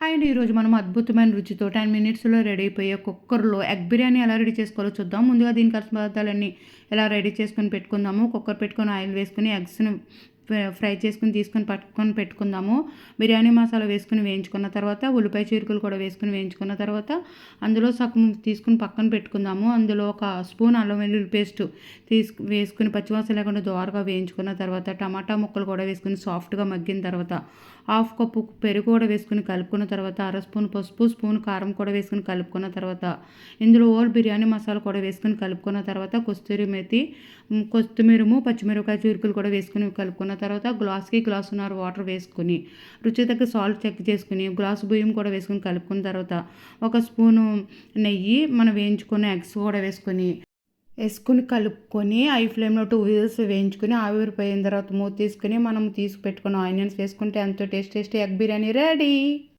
And. ఈరోజు మనం అద్భుతమైన రుచితో టెన్ మినిట్స్లో రెడీ అయిపోయే కుక్కర్లో ఎగ్ బిర్యానీ ఎలా రెడీ చేసుకోవాలో చూద్దాం. ముందుగా దీని కలిసిన పదార్థాలన్నీ ఎలా రెడీ చేసుకొని పెట్టుకుందాము. కుక్కర్ పెట్టుకొని ఆయిల్ వేసుకుని ఎగ్స్ని ఫ్రై చేసుకుని తీసుకొని పట్టుకొని పెట్టుకుందాము. బిర్యానీ మసాలా వేసుకుని వేయించుకున్న తర్వాత ఉల్లిపాయ చీరుకులు కూడా వేసుకుని వేయించుకున్న తర్వాత అందులో సగం తీసుకుని పక్కన పెట్టుకుందాము. అందులో ఒక స్పూన్ అల్లం వెల్లుల్లి పేస్ట్ తీసుకు వేసుకుని పచ్చివాసన లేకుండా దోరగా వేయించుకున్న తర్వాత టమాటా ముక్కలు కూడా వేసుకుని సాఫ్ట్గా మగ్గిన తర్వాత హాఫ్ కప్పు పెరుగు కూడా వేసుకుని కలుపుకున్న తర్వాత అర స్పూన్ పసుపు స్పూన్ కారం కూడా వేసుకుని కలుపుకున్న తర్వాత ఇందులో ఓల్ బిర్యానీ మసాలా కూడా వేసుకుని కలుపుకున్న తర్వాత కొస్తూరి మెతి కొత్తిమీరము పచ్చిమిరపకాయ చీరుకులు కూడా వేసుకుని కలుపుకున్న తర్వాత గ్లాస్కి గ్లాసున్నర వాటర్ వేసుకుని రుచి తగ్గ సాల్ట్ చెక్ చేసుకుని గ్లాస్ బియ్యం కూడా వేసుకుని కలుపుకున్న తర్వాత ఒక స్పూను నెయ్యి మనం వేయించుకున్న ఎగ్స్ కూడా వేసుకొని వేసుకుని కలుపుకొని ఐ ఫ్లేమ్లో టూ వీల్స్ వేయించుకుని ఆవిరిపోయిన తర్వాత మూత తీసుకుని మనం తీసి పెట్టుకున్న ఆనియన్స్ వేసుకుంటే ఎంతో taste taste egg biryani ready.